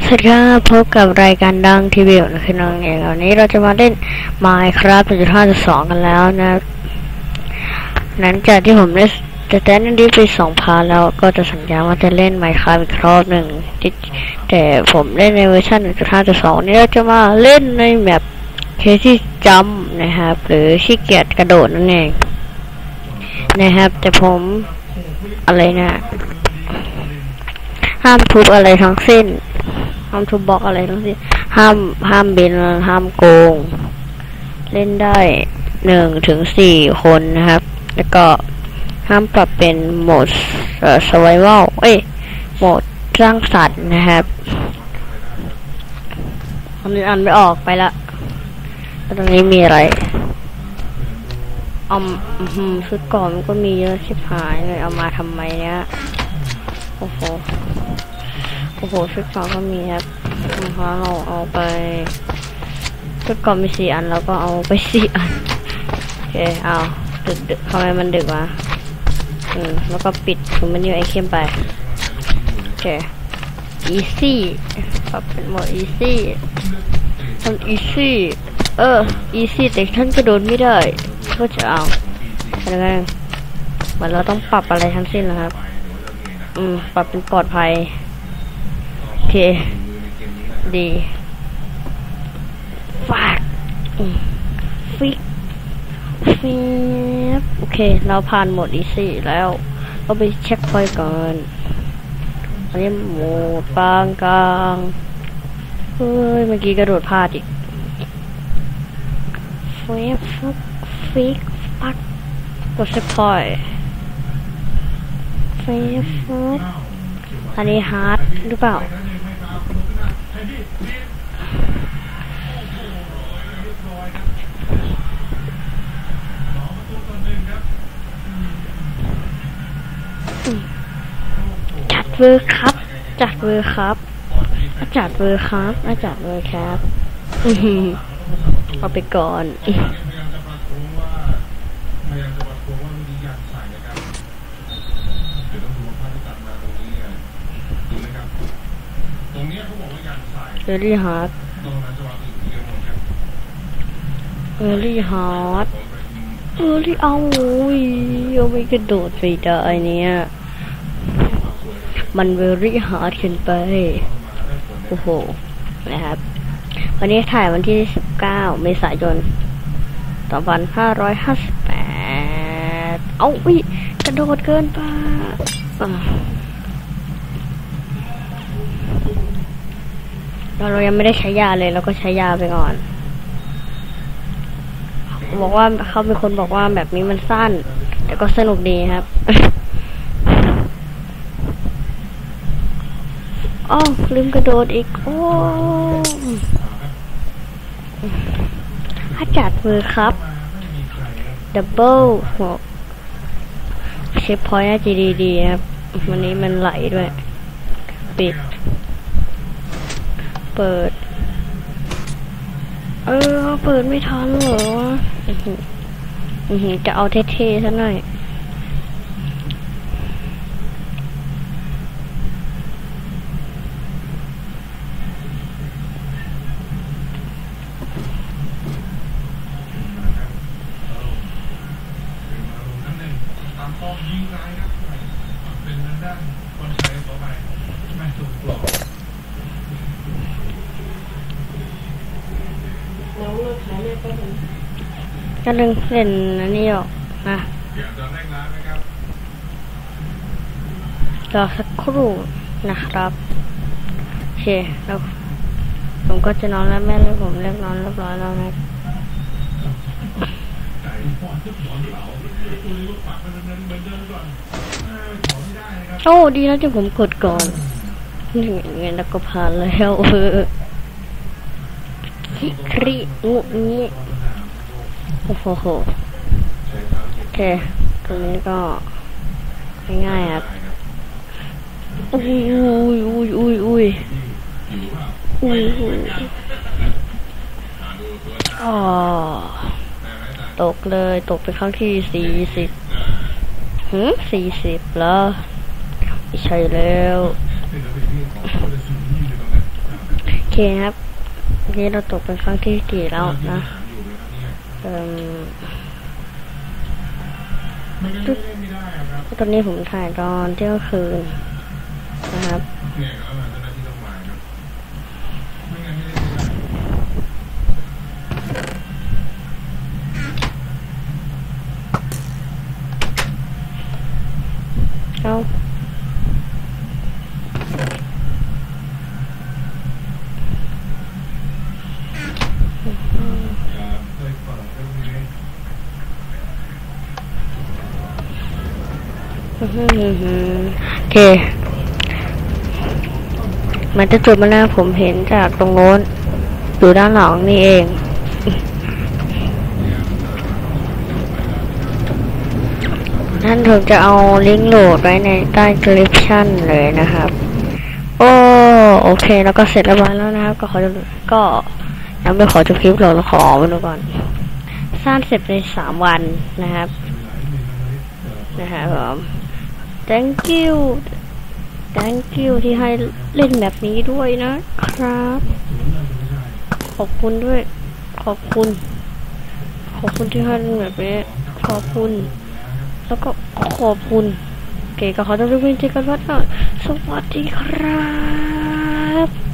สวัสดีครับพบกับรายการดังทีวีนะคือน้องเองวันนี้เราจะมาเล่น Minecraft 1.5.2 กันแล้วนะหลังจากที่ผมได้จะแตนนันดีไปสองพาร์แล้วก็จะสัญญาว่าจะเล่น Minecraft อีกรอบหนึ่งแต่ผมเล่นในเวอร์ชัน1.5.2 นี้เราจะมาเล่นในแบบเคที่จัมนะครับหรือขี้เกียจกระโดดนั่นเองนะครับ แต่ผมอะไรนะห้ามทุบอะไรทั้งสิ้น ห้ามทุบบล็อกอะไรทั้งสิ้นห้ามห้ามบินห้ามโกง เล่นได้หนึ่งถึงสี่คนนะครับ แล้วก็ห้ามปรับเป็นโหมดเอ่อ survival เอ้ยโหมดสร้างสรรค์นะครับอันนี้อ่านไม่ออกไปละตรงนี้มีอะไรเอาอือหือชุดก่อนมันก็มีเยอะชิบหายเลยเอามาทำไมเนี่ยโอ้โห โอ้โหชุดเกราะก็มีครับนะคะเราเอาไปชุดเกราะมีสี่อันแล้วก็เอาไปสี่อันโอเคเอาดึกดึกทำไมมันดึกวะอืมแล้วก็ปิดถึงมันอยู่ไอเข้มไปโอเค easy ปรับเป็นโหมด easy ทำ easy เออ easy แต่ท่านกระโดดไม่ได้ก็จะเอาอะไรกันเหมือนเราต้องปรับอะไรทั้งสิ้นนะครับ อืม ปรับเป็นปลอดภัย เค ดีฝากฟิกฟิบโอเค เราผ่านหมดอีสี่แล้วเราไปเช็คพอยก่อนอันนี้หมดกลางกลางเฮ้ยเมื่อกี้กระโดดพลาดอีกฟิกฟิกฟิกปักกดเช็คพอยฟิกฟิกอันนี้ฮาร์ดหรือเปล่า จัด เวอร์ครับจัดเวอร์ครับจัดเวอร์ครับจัดเวอร์ครับอื้อหือเอาไปก่อนพยายามจะประท้วงว่าพยายามจะประท้วงว่ามีอยากใส่นะครับเดี๋ยวต้องดูว่าภาพที่ตัดมาตรงนี้เนี่ยดูนะครับตรงเนี้ยเขาบอกว่าอยากใส่เวลี่ฮาร์ดตรงนั้นจะวางอื่นเยอะหมดครับเวลี่ฮาร์ดผมไปอืมเวลี่เอาอุ้ยเอาไม่กระโดดไปได้เนี่ย มันเวลี่ฮาร์ดขึ้นไป โอ้โห นะครับ วันนี้ถ่ายวันที่ 19 เมษายน2558 เอาอุ้ยกระโดดเกินไปอะเราเรายังไม่ได้ใช้ยาเลยเราก็ใช้ยาไปก่อน บอกว่าเขาเป็นคนบอกว่าแบบนี้มันสั้น แต่ก็สนุกดีครับ อ้าวลืมกระโดดอีก โอ้อาจัดมือครับ ดับเบิลหัวเชฟพอยต์น่าจะดีๆครับ วันนี้มันไหลด้วย ปิด เปิด เออ เปิดไม่ทันเหรออือหืออื้อหือจะเอาเท่ๆซะหน่อย นั่นเอง ฟ้อมยิงร้ายครับเป็นทางด้านคนใช้ต่อไปไม่ถูกหลอกก็นึงเล่นอันนี้ออกนะอยากจะเร่งร้านไหมครับรอสักครู่นะครับโอเคแล้วผมก็จะนอนแล้วแม่เรียกผมเรียกนอนเรียบร้อยแล้วนะ โอ้ดีแล้วที่ผมกดก่อนนี่ไงแล้วก็ผ่านแล้วเออคิคริงูงี้โอ้โหโอเคตรงนี้ก็ง่ายๆครับอุ้ยอุ้ยอุ้ยอุ้ยอุ้ยอุ้ยอุ้ยอ๋อ ตกเลย ตกไปครั้งที่สี่สิบหืมสี่สิบแล้วไม่ใช่แล้วนี่เราไปที่ของเขาจะซื้อที่อยู่ตรงนั้นครับเมื่อกี้เราตกเป็นครั้งที่กี่แล้วนะถามอยู่ไหมครับเนี่ยเอ่มไม่งั้นไม่เล่นไม่ได้อะครับตอนนี้ผมถ่ายตอนเที่ยงคืนนะครับ เนี่ยครับเจ้าหน้าที่ต้องมาครับไม่งั้นไม่เล่นไม่ได้ เอ้า อย่าเคยเปิดเรื่องนี้ อื้อหือหือหือ โอเค มันจะจุดมาแล้วผมเห็นจากตรงโน้น อยู่ด้านหลังนี่เองท่านผมจะเอาลิงก์โหลดไว้ในใต้ description เลยนะครับ โอ้โอเค แล้วก็เสร็จเรียบร้อยแล้วนะครับ ก็ขอก็ยังไม่ขอจบคลิปหรอกเราขอมาดูก่อน สร้างเสร็จในสามวันนะครับ นะครับผม thank you thank you ที่ให้เล่นแบบนี้ด้วยนะครับ ขอบคุณด้วย ขอบคุณ ขอบคุณที่ให้เล่นแบบนี้ ขอบคุณ แล้วก็ขอบคุณเก๋กับเขาตัวเพื่อนเจอกันวัดหน่อยสวัสดีครับ